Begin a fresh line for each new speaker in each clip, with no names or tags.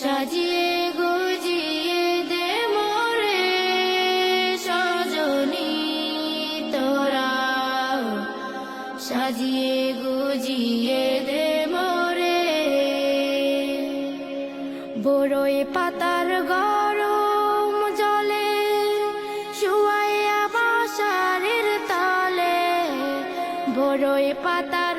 সাজিয়ে গুজিয়ে দে মোরে সজনী তোরা। সাজিয়ে গুজিয়ে দে পাতার গরম জলে তলে। পাতার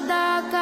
सदा